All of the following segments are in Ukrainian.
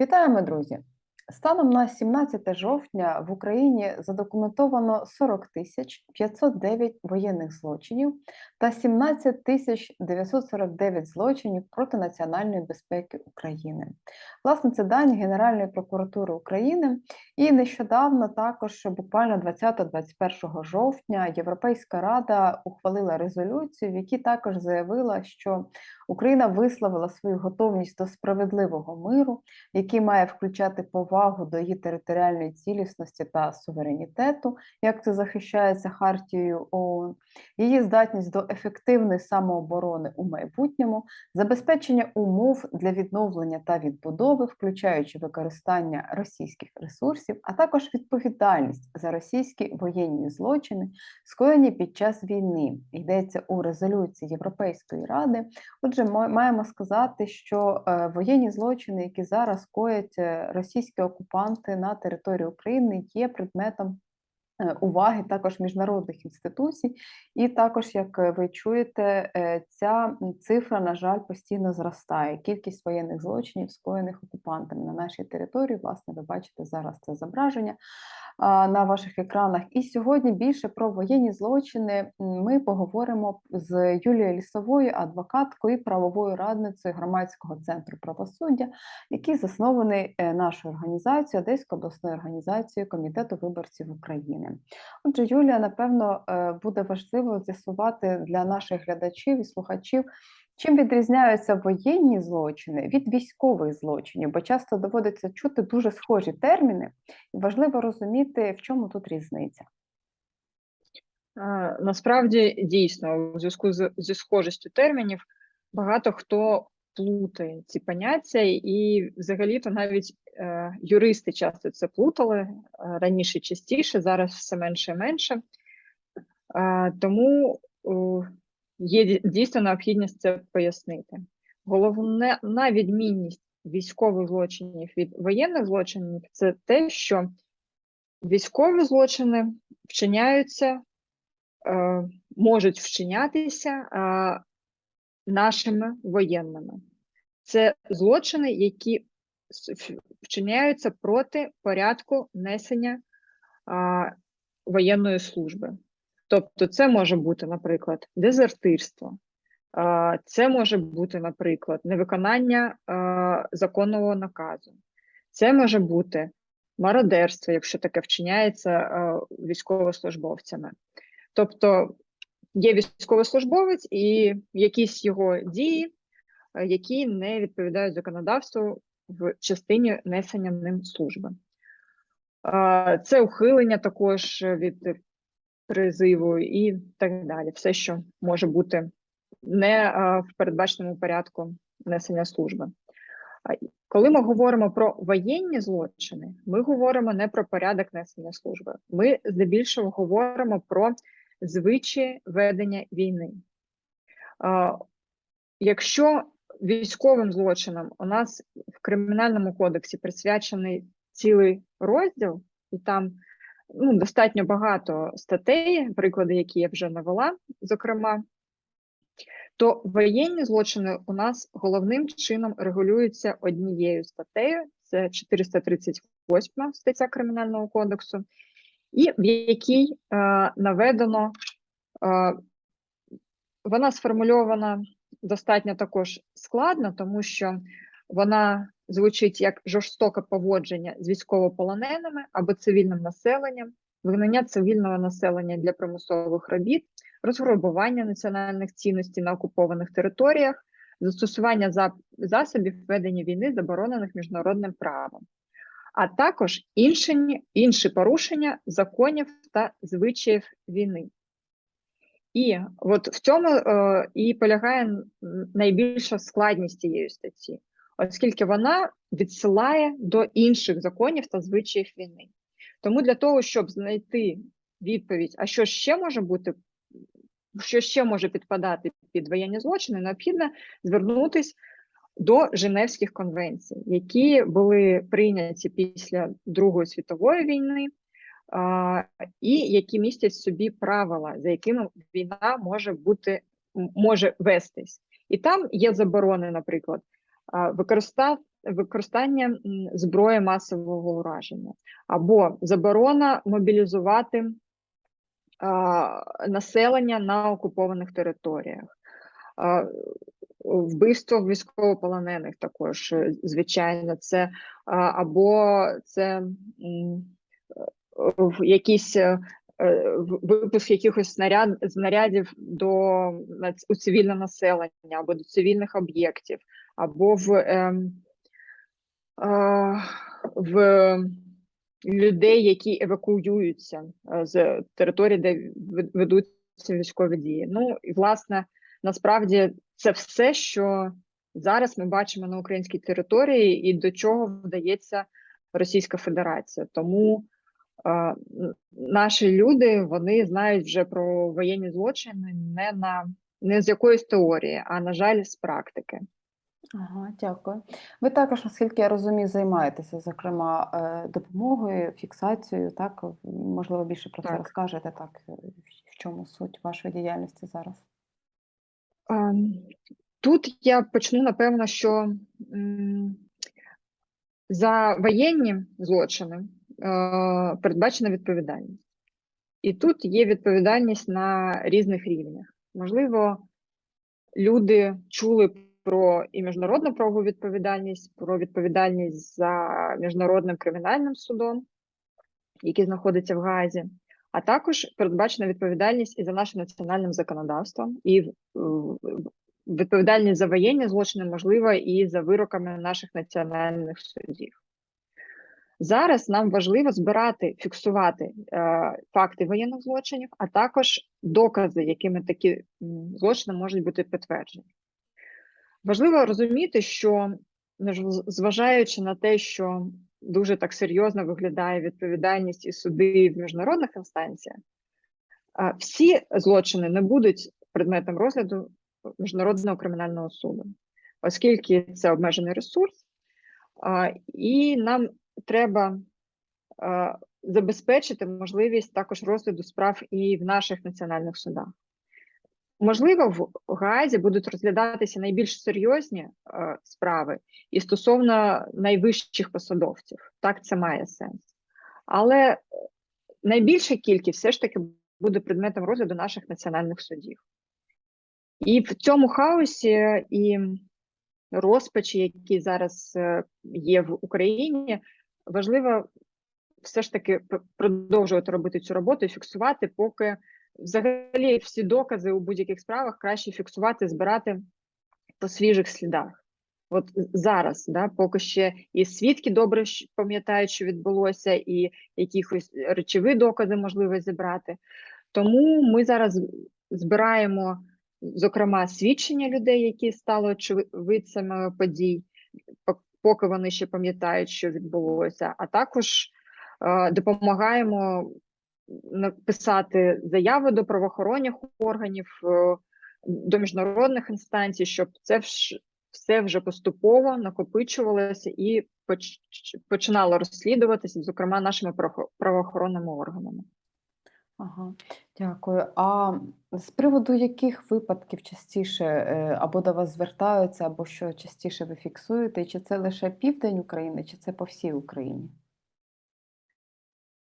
Вітаємо, друзі! Станом на 17 жовтня в Україні задокументовано 40 тисяч 509 воєнних злочинів та 17 тисяч 949 злочинів проти національної безпеки України. Власне, це дані Генеральної прокуратури України. І нещодавно, також буквально 20-21 жовтня, Європейська рада ухвалила резолюцію, в якій також заявила, що Україна висловила свою готовність до справедливого миру, який має включати повагу до її територіальної цілісності та суверенітету, як це захищається Хартією ООН, її здатність до ефективної самооборони у майбутньому, забезпечення умов для відновлення та відбудови, включаючи використання російських ресурсів, а також відповідальність за російські воєнні злочини, скоєні під час війни. Йдеться у резолюції Європейської ради. Отже, маємо сказати, що е, воєнні злочини, які зараз коять е, російські окупанти на території України, є предметом е, уваги також міжнародних інституцій, і також, як е, ви чуєте, е, ця цифра, на жаль, постійно зростає. Кількість воєнних злочинів, скоєних окупантами на нашій території. Власне, ви бачите зараз це зображення на ваших екранах. І сьогодні більше про воєнні злочини ми поговоримо з Юлією Лісовою, адвокаткою і правовою радницею громадського центру правосуддя, який заснований е, нашою організацією, Одеською обласною організацією Комітету виборців України. Отже, Юлія, напевно, е, буде важливо з'ясувати для наших глядачів і слухачів. Чим відрізняються воєнні злочини від військових злочинів, бо часто доводиться чути дуже схожі терміни, і важливо розуміти, в чому тут різниця. Насправді дійсно, у зв'язку зі схожістю термінів багато хто плутає ці поняття, і взагалі-то навіть е, юристи часто це плутали е, раніше частіше, зараз все менше і менше. Тому є дійсно необхідність це пояснити. Головне на відмінність військових злочинів від воєнних злочинів це те, що військові злочини вчиняються е, можуть вчинятися е, нашими воєнними. Це злочини, які вчиняються проти порядку несення воєнної служби. Тобто, це може бути, наприклад, дезертирство, це може бути, наприклад, невиконання законного наказу, це може бути мародерство, якщо таке вчиняється військовослужбовцями. Тобто є військовослужбовець і якісь його дії, які не відповідають законодавству в частині несення ним служби. Це ухилення також від призиву і так далі. Все, що може бути не в передбаченому порядку несення служби. Коли ми говоримо про воєнні злочини, ми говоримо не про порядок несення служби. Ми здебільшого говоримо про звичаї ведення війни. Якщо військовим злочинам у нас в кримінальному кодексі присвячений цілий розділ, і там ну, достатньо багато статей, приклади, які я вже навела, зокрема, то воєнні злочини у нас головним чином регулюються однією статтею, це 438 стаття Кримінального кодексу, і в якій е, наведено, е, вона сформульована достатньо також складно, тому що вона звучить як жорстоке поводження з військовополоненими або цивільним населенням, вигнання цивільного населення для примусових робіт, розграбування національних цінностей на окупованих територіях, застосування засобів ведення війни, заборонених міжнародним правом, а також інші, інші порушення законів та звичаїв війни. І от в цьому е, і полягає найбільша складність цієї статті, оскільки вона відсилає до інших законів та звичаїв війни. Тому для того, щоб знайти відповідь, а що ще може бути, що ще може підпадати під воєнні злочини, необхідно звернутися до Женевських конвенцій, які були прийняті після Другої світової війни, і які містять собі правила, за якими війна може бути може вестись. І там є заборони, наприклад, використання зброї масового ураження або заборона мобілізувати населення на окупованих територіях. Вбивство військовополонених також, е, звичайно, це або це якісь е, випуск якихось снаряд, знарядів до у цивільне населення або до цивільних об'єктів, або в, ем, а, в людей, які евакуюються е, з території, де вед- ведуться військові дії. Ну і власне, насправді це все, що зараз ми бачимо на українській території, і до чого вдається Російська Федерація. Тому е, наші люди вони знають вже про воєнні злочини не на не з якоїсь теорії, а на жаль, з практики. Ага, дякую. Ви також, наскільки я розумію, займаєтеся, зокрема, е, допомогою, фіксацією, так? Можливо, більше про це Так. розкажете, так? е, В чому суть вашої діяльності зараз? Ем, Тут я почну, напевно, що м, за воєнні злочини е, передбачена відповідальність. І тут є відповідальність на різних рівнях. Можливо, люди чули про і міжнародну правову відповідальність, про відповідальність за міжнародним кримінальним судом, який знаходиться в Гаазі, а також передбачена відповідальність і за нашим національним законодавством, і в- відповідальність за воєнні злочини можлива і за вироками наших національних судів. Зараз нам важливо збирати, фіксувати е, факти воєнних злочинів, а також докази, якими такі злочини можуть бути підтверджені. Важливо розуміти, що неж- зважаючи на те, що дуже так серйозно виглядає відповідальність і суди в міжнародних інстанціях, всі злочини не будуть предметом розгляду міжнародного кримінального суду, оскільки це обмежений ресурс, і нам треба забезпечити можливість також розгляду справ і в наших національних судах. Можливо, в Гаазі будуть розглядатися найбільш серйозні е, справи і стосовно найвищих посадовців. Так, це має сенс. Але е, найбільша кількість все ж таки буде предметом розгляду наших національних судів. І в цьому хаосі і розпачі, які зараз е, є в Україні, важливо все ж таки продовжувати робити цю роботу і фіксувати, поки взагалі всі докази у будь-яких справах краще фіксувати, збирати по свіжих слідах. От зараз, да, поки ще і свідки добре пам'ятають, що відбулося, і якихось речові докази можливо зібрати. Тому ми зараз збираємо, зокрема, свідчення людей, які стали очевидцями подій, поки вони ще пам'ятають, що відбулося, а також е, допомагаємо написати заяви до правоохоронних органів, е, до міжнародних інстанцій, щоб це все вже поступово накопичувалося і починало розслідуватися, зокрема нашими правоохо- правоохоронними органами. Ага, дякую. А з приводу яких випадків частіше е, або до вас звертаються, або що частіше ви фіксуєте? Чи це лише південь України, чи це по всій Україні?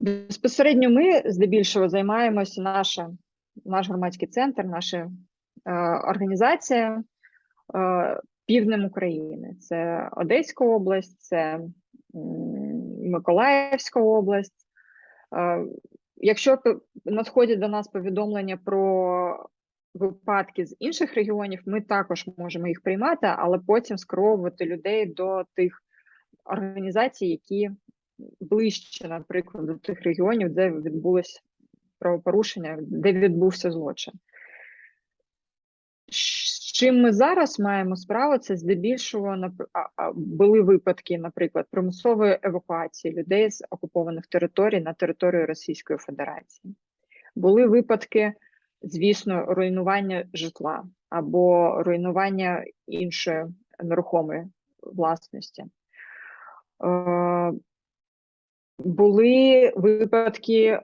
Безпосередньо ми здебільшого займаємося наша, наш громадський центр, наша е, організація е, півднем України. Це Одеська область, це Миколаївська область. Е, якщо надходять до нас повідомлення про випадки з інших регіонів, ми також можемо їх приймати, але потім скеровувати людей до тих організацій, які ближче, наприклад, до тих регіонів, де відбулось правопорушення, де відбувся злочин. З чим ми зараз маємо справу, це здебільшого були випадки, наприклад, примусової евакуації людей з окупованих територій на територію Російської Федерації. Були випадки, звісно, руйнування житла або руйнування іншої нерухомої власності. Були випадки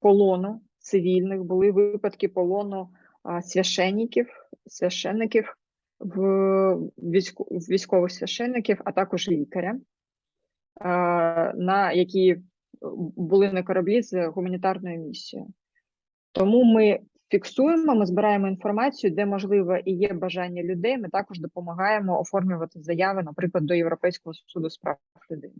полону цивільних, були випадки полону священників, священників в військо- військових священників, а також лікаря, на які е, були на кораблі з гуманітарною місією. Тому ми фіксуємо, ми збираємо інформацію, де можливо і є бажання людей. Ми також допомагаємо оформлювати заяви, наприклад, до Європейського суду з прав людини.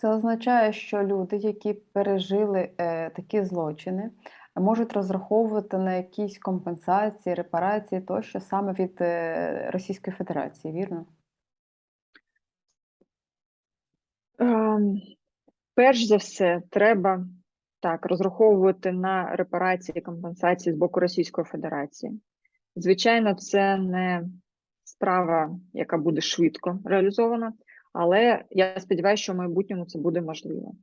Це означає, що люди, які пережили е, такі злочини, можуть розраховувати на якісь компенсації, репарації тощо саме від е, Російської Федерації, вірно? Ем, Перш за все, треба так розраховувати на репарації компенсації з боку Російської Федерації. Звичайно, це не справа, яка буде швидко реалізована, але я сподіваюся, що в майбутньому це буде можливо.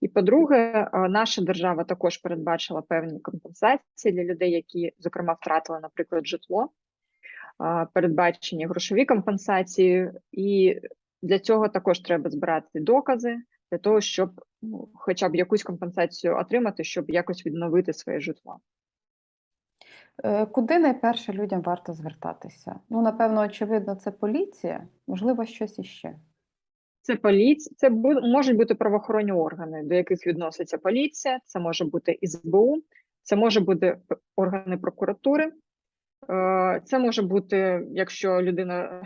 І по-друге, е, наша держава також передбачила певні компенсації для людей, які, зокрема, втратили, наприклад, житло, е, передбачені грошові компенсації, і для цього також треба збирати докази для того, щоб ну, хоча б якусь компенсацію отримати, щоб якось відновити своє житло. Е, Куди найперше людям варто звертатися? Ну, напевно, очевидно, це поліція, можливо, щось іще. Це поліція, це можуть бути правоохоронні органи, до яких відноситься поліція, це може бути СБУ, це може бути органи прокуратури. Е, Це може бути, якщо людина е,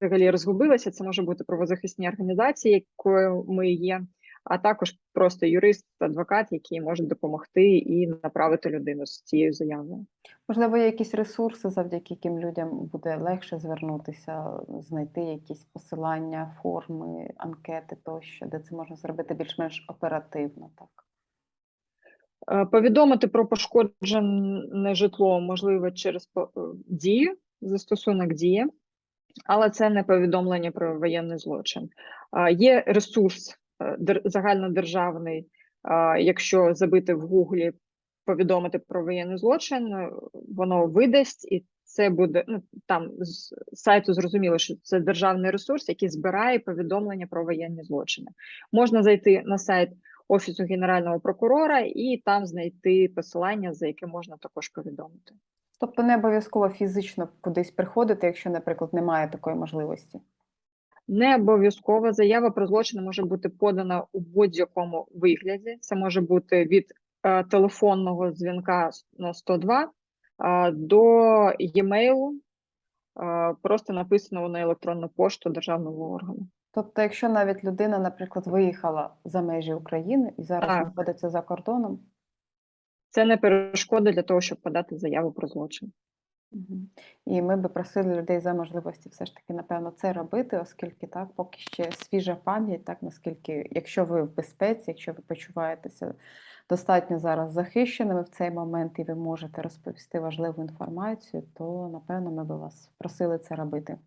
взагалі розгубилася, це може бути правозахисні організації, якою ми є, а також просто юрист, адвокат, які можуть допомогти і направити людину з цією заявою. Можливо, є якісь ресурси, завдяки яким людям буде легше звернутися, знайти якісь посилання, форми, анкети тощо, де це можна зробити більш-менш оперативно, так. Е, Повідомити про пошкоджене житло можливо через е, дію, застосунок дії, але це не повідомлення про воєнний злочин. Е, Є ресурс загальнодержавний, якщо забити в Гуглі повідомити про воєнний злочин, е, воно видасть і. Це буде ну там з сайту зрозуміло, що це державний ресурс, який збирає повідомлення про воєнні злочини. Можна зайти на сайт Офісу Генерального прокурора і там знайти посилання, за яке можна також повідомити. Тобто не обов'язково фізично кудись приходити, якщо, наприклад, немає такої можливості. Не обов'язково заява про злочин може бути подана у будь-якому вигляді. Це може бути від е, телефонного дзвінка на 102 е, до e-mail, е, просто написаного на електронну пошту державного органу. Тобто, якщо навіть людина, наприклад, виїхала за межі України і зараз Так. знаходиться за кордоном, Це не перешкода для того, щоб подати заяву про злочин. І ми би просили людей за можливості все ж таки, напевно, це робити, оскільки так, поки ще свіжа пам'ять, так наскільки, якщо ви в безпеці, якщо ви почуваєтеся достатньо зараз захищеними в цей момент і ви можете розповісти важливу інформацію, то напевно ми би вас просили це робити.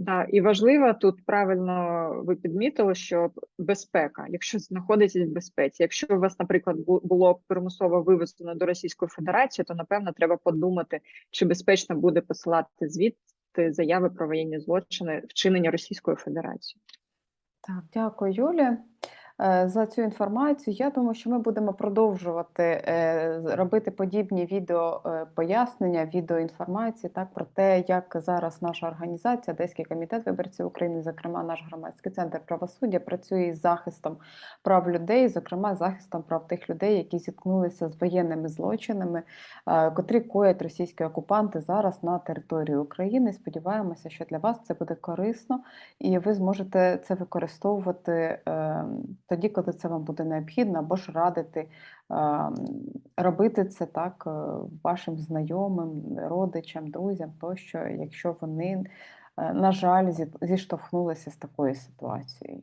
Да, і важливо тут правильно ви підмітили, що безпека, якщо знаходитесь в безпеці, якщо у вас, наприклад, було примусово вивезено до Російської Федерації, то напевно треба подумати, чи безпечно буде посилати звідти заяви про воєнні злочини вчинення Російською Федерацією. Так, дякую, Юлі, е, за цю інформацію. Я думаю, що ми будемо продовжувати е, робити подібні відео е, пояснення, відеоінформації так, про те, як зараз наша організація, Одеський комітет виборців України, зокрема наш громадський центр правосуддя, працює із захистом прав людей, зокрема захистом прав тих людей, які зіткнулися з воєнними злочинами, е, котрі коять російські окупанти зараз на території України. Сподіваємося, що для вас це буде корисно і ви зможете це використовувати е, тоді, коли це вам буде необхідно, або ж радити робити це так е, вашим знайомим, родичам, друзям, тощо, якщо вони, е, на жаль, зі- зіштовхнулися з такою ситуацією.